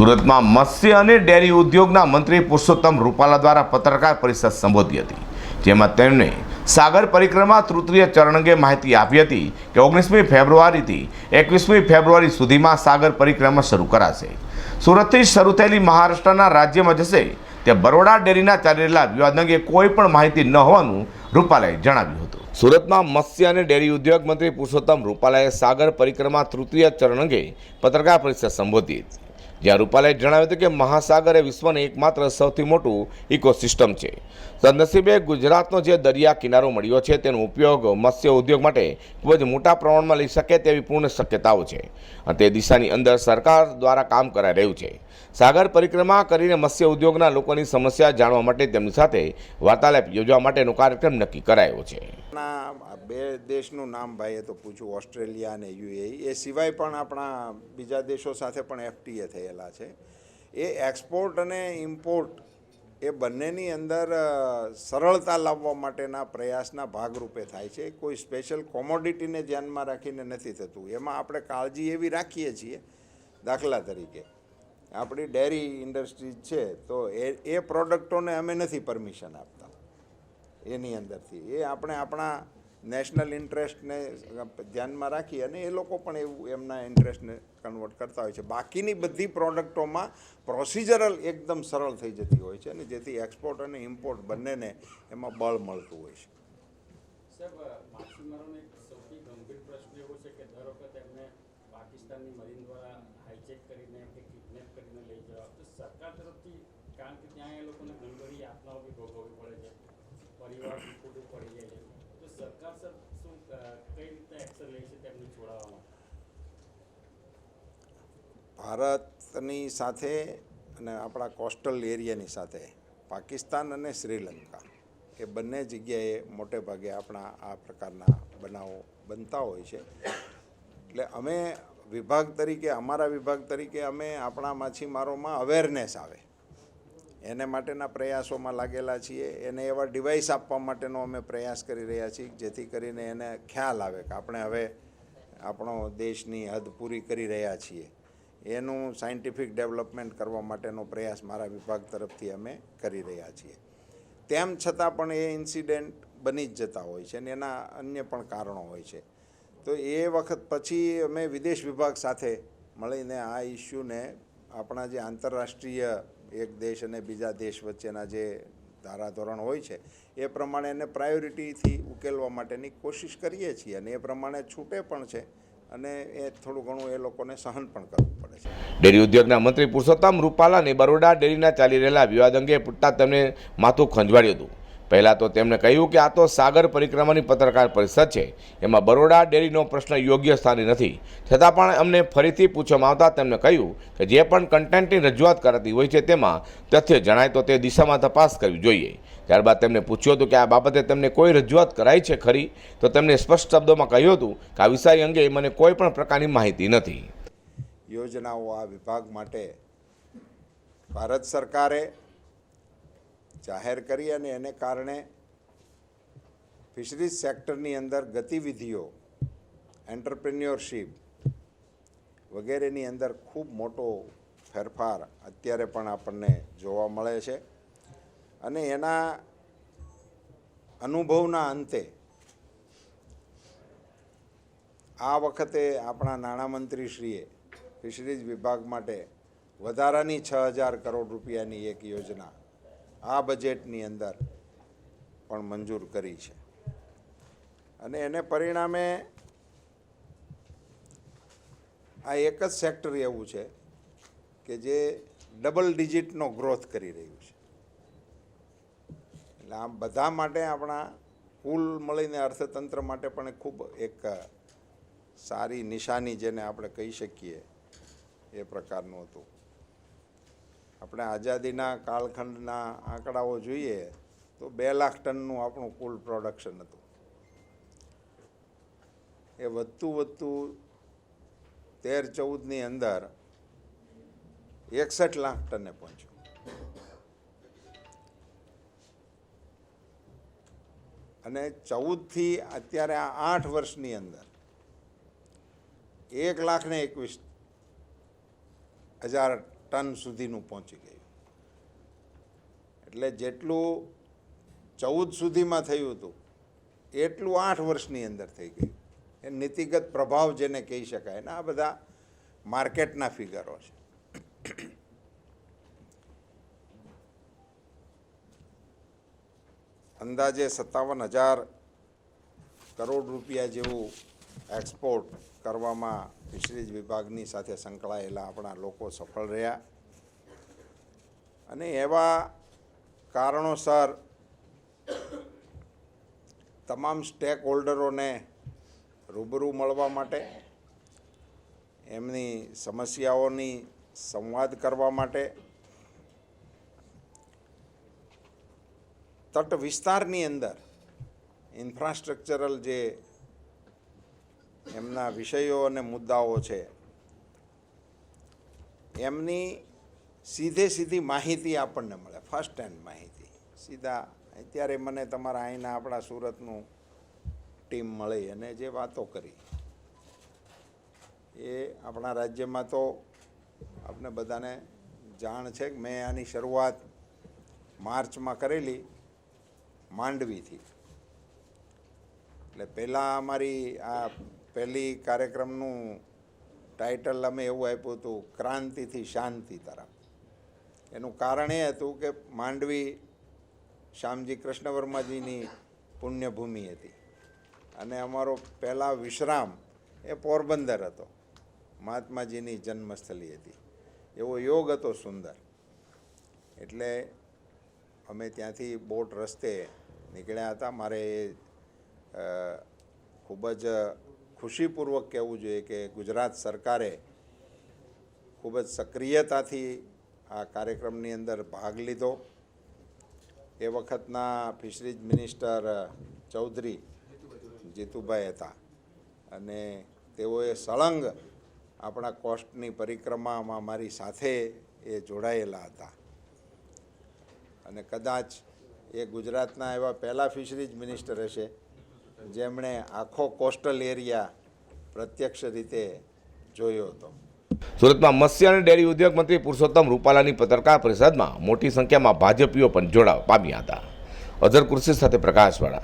સુરતમાં મત્સ્ય અને ડેરી ઉદ્યોગના મંત્રી પુરુષોત્તમ રૂપાલા દ્વારા પત્રકાર પરિષદ સંબોધી હતી, જેમાં તેમણે સાગર પરિક્રમા તૃતીય ચરણ અંગે માહિતી આપી હતી કે ઓગણીસમી ફેબ્રુઆરીથી એકવીસમી ફેબ્રુઆરી સુધીમાં સાગર પરિક્રમા શરૂ કરાશે. સુરતથી શરૂ થયેલી મહારાષ્ટ્રના રાજ્યમાં જશે તે બરોડા ડેરીના ચાલી રહેલા વિવાદ અંગે કોઈ પણ માહિતી ન હોવાનું રૂપાલાએ જણાવ્યું હતું. સુરતમાં મત્સ્ય અને ડેરી ઉદ્યોગ મંત્રી પુરુષોત્તમ રૂપાલાએ સાગર પરિક્રમા તૃતીય ચરણ અંગે પત્રકાર પરિષદ સંબોધી હતી. જ્યાં રૂપાલાએ જણાવ્યું હતું કે મહાસાગર એ વિશ્વનું એકમાત્ર સૌથી મોટું ઇકોસિસ્ટમ છે. સદનસીબે ગુજરાતનો જે દરિયા કિનારો મળ્યો છે, તેનો ઉપયોગ મત્સ્ય ઉદ્યોગ માટે ખૂબ જ મોટા પ્રમાણમાં લઈ શકે તેવી પૂર્ણ શક્યતાઓ છે. અને તે દિશાની અંદર સરકાર દ્વારા કામ કરાઈ રહ્યું છે. સાગર પરિક્રમા કરીને મત્સ્ય ઉદ્યોગના લોકોની સમસ્યા જાણવા માટે તેમની સાથે વાર્તાલાપ યોજવા માટેનો કાર્યક્રમ નક્કી કરાયો છે. આપણા બે દેશનું નામ ભાઈએ તો પૂછ્યું, ઓસ્ટ્રેલિયા અને યુએઈ. એ સિવાય પણ આપણા બીજા દેશો સાથે પણ એફટીએ થયેલા છે. એ એક્સપોર્ટ અને ઇમ્પોર્ટ એ બંનેની અંદર સરળતા લાવવા માટેના પ્રયાસના ભાગરૂપે થાય છે. કોઈ સ્પેશિયલ કોમોડિટીને ધ્યાનમાં રાખીને નથી થતું. એમાં આપણે કાળજી એવી રાખીએ છીએ, દાખલા તરીકે. આપણી ડેરી ઇન્ડસ્ટ્રીઝ છે, તો એ એ પ્રોડક્ટોને અમે નથી પરમિશન આપતા. એની અંદરથી. એ આપણે આપણા નેશનલ ઇન્ટરેસ્ટને ધ્યાનમાં રાખી અને એ લોકો પણ એવું એમના ઇન્ટરેસ્ટને કન્વર્ટ કરતા હોય છે. બાકીની બધી પ્રોડક્ટોમાં પ્રોસિજરલ એકદમ સરળ થઈ જતી હોય છે અને જેથી એક્સપોર્ટ અને ઇમ્પોર્ટ બંનેને એમાં બળ મળતું હોય છે. સરકાર તરફથી, કારણ કે ત્યાં એ લોકોને ઘણી બધી યાતનાઓ બી ભોગવવી ભારતની સાથે અને આપણા કોસ્ટલ એરિયાની સાથે પાકિસ્તાન અને શ્રીલંકા એ બંને જગ્યાએ મોટે ભાગે આપણા આ પ્રકારના બનાવો બનતા હોય છે. એટલે અમે વિભાગ તરીકે, અમારા વિભાગ તરીકે અમે આપણા માછીમારોમાં અવેરનેસ આવે. એને માટેના પ્રયાસોમાં લાગેલા છીએ. એને એવા ડિવાઇસ આપવા માટેનો અમે પ્રયાસ કરી રહ્યા છીએ, જેથી કરીને એને ખ્યાલ આવે કે આપણે હવે આપણો દેશની હદ પૂરી કરી રહ્યા છીએ. એનું સાયન્ટિફિક ડેવલપમેન્ટ કરવા માટેનો પ્રયાસ મારા વિભાગ તરફથી અમે કરી રહ્યા છીએ. તેમ છતાં પણ એ ઇન્સિડેન્ટ બની જ જતા હોય છે અને એના અન્ય પણ કારણો હોય છે. તો એ વખત પછી અમે વિદેશ વિભાગ સાથે મળીને આ ઇસ્યુને આપણા જે આંતરરાષ્ટ્રીય એક દેશ અને બીજા દેશ વચ્ચેના જે ધારાધોરણ હોય છે, એ પ્રમાણે એને પ્રાયોરિટીથી ઉકેલવા માટેની કોશિશ કરીએ છીએ અને એ પ્રમાણે છૂટે પણ છે અને એ થોડું ઘણું એ લોકોને સહન પણ કરવું પડે છે. ડેરી ઉદ્યોગના મંત્રી પુરુષોત્તમ રૂપાલાને બરોડા ડેરીના ચાલી રહેલા વિવાદ અંગે પૂછતા તેમને માથું ખંજવાડ્યું હતું. પહેલાં તો તેમણે કહ્યું કે આ તો સાગર પરિક્રમાની પત્રકાર પરિષદ છે. એમાં બરોડા ડેરીનો પ્રશ્ન યોગ્ય સ્થાને નથી. છતાં પણ અમને ફરીથી પૂછવામાં આવતા તેમણે કહ્યું કે જે પણ કન્ટેન્ટની રજૂઆત કરાતી હોય છે તેમાં તથ્ય જણાય તો તે દિશામાં તપાસ કરવી જોઈએ. ત્યારબાદ તેમણે પૂછ્યું હતું કે આ બાબતે તેમને કોઈ રજૂઆત કરાઈ છે ખરી? તો તેમણે સ્પષ્ટ શબ્દોમાં કહ્યું હતું કે આ વિષય અંગે મને કોઈ પણ પ્રકારની માહિતી નથી. યોજનાઓ આ વિભાગ માટે ભારત સરકારે જાહેર કરી અને એને કારણે ફિશરીઝ સેક્ટરની અંદર ગતિવિધિઓ એન્ટરપ્રિન્યોરશીપ વગેરેની અંદર ખૂબ મોટો ફેરફાર અત્યારે પણ આપણને જોવા મળે છે. અને એના અનુભવના અંતે આ વખતે આપણા નાણામંત્રીશ્રીએ ફિશરીઝ વિભાગ માટે વધારાની છ હજાર કરોડ રૂપિયાની એક યોજના આ બજેટની અંદર પણ મંજૂર કરી છે. અને એને પરિણામે આ એક જ સેક્ટર એવું છે કે જે ડબલ ડિજિટનો ગ્રોથ કરી રહ્યું છે. એટલે આમ બધા માટે આપણા કુલ મળીને અર્થતંત્ર માટે પણ ખૂબ એક સારી નિશાની જેને આપણે કહી શકીએ એ પ્રકારનું હતું. આપણે આઝાદીના કાળખંડના આંકડાઓ જોઈએ તો બે લાખ ટનનું આપણું કુલ પ્રોડક્શન હતું. એ વધતું વધતું તેર ચૌદની અંદર એકસઠ લાખ ટને પહોંચ્યું. અને ચૌદથી અત્યારે આ આઠ વર્ષની અંદર એક લાખ ને એકવીસ હજાર ટન સુધીનું પહોંચી ગયું. એટલે જેટલું ચૌદ સુધીમાં થયું હતું, એટલું આઠ વર્ષની અંદર થઈ ગયું. એ નીતિગત પ્રભાવ જેને કહી શકાય ને, આ બધા માર્કેટના ફિગરો છે. અંદાજે સત્તાવન હજાર કરોડ રૂપિયા જેવું એક્સપોર્ટ કરવામાં ફિશરીઝ વિભાગની સાથે સંકળાયેલા આપણા લોકો સફળ રહ્યા. અને એવા કારણોસર તમામ સ્ટેક હોલ્ડરોને રૂબરૂ મળવા માટે, એમની સમસ્યાઓની સંવાદ કરવા માટે, તટ વિસ્તારની અંદર ઇન્ફ્રાસ્ટ્રક્ચરલ જે એમના વિષયો અને મુદ્દાઓ છે. એમની સીધે સીધી માહિતી આપણને મળે ફર્સ્ટ હેન્ડ માહિતી. સીધા, અત્યારે મને તમારા અહીંના આપણા સુરતનું ટીમ મળી અને જે વાતો કરી. એ આપણા રાજ્યમાં તો આપણે બધાને જાણ છે કે મેં આની શરૂઆત માર્ચમાં કરેલી માંડવીથી. એટલે પહેલાં અમારી આ પહેલી કાર્યક્રમનું ટાઇટલ અમે એવું આપ્યું હતું, ક્રાંતિથી શાંતિ તરફ. એનું કારણ એ હતું કે માંડવી શ્યામજી કૃષ્ણવર્માજીની પુણ્યભૂમિ હતી. અને અમારો પહેલા વિશ્રામ એ પોરબંદર હતો. મહાત્માજીની જન્મસ્થલી હતી. એવો યોગ હતો સુંદર. એટલે અમે ત્યાંથી બોટ રસ્તે નીકળ્યા હતા. મારે ખૂબ જ ખુશીપૂર્વક કહેવું જોઈએ કે ગુજરાત સરકારે ખૂબ જ સક્રિયતાથી આ કાર્યક્રમની અંદર ભાગ લીધો. એ વખતના ફિશરીઝ મિનિસ્ટર ચૌધરી જીતુભાઈ હતા અને તેઓએ સળંગ આપણા કોસ્ટની પરિક્રમામાં મારી સાથે એ જોડાયેલા હતા. અને કદાચ એ ગુજરાતના એવા પહેલા ફિશરીઝ મિનિસ્ટર હશે જેમણે આખો કોસ્ટલ એરિયા પ્રત્યક્ષ રીતે જોયો હતો. સુરતમાં મત્સ્ય અને ડેરી ઉદ્યોગ મંત્રી પુરુષોત્તમ રૂપાલાની પત્રકાર પરિષદમાં મોટી સંખ્યામાં ભાજપીઓ પણ જોડાવા પામ્યા હતા. અધર કૃષિ સાથે પ્રકાશવાળા.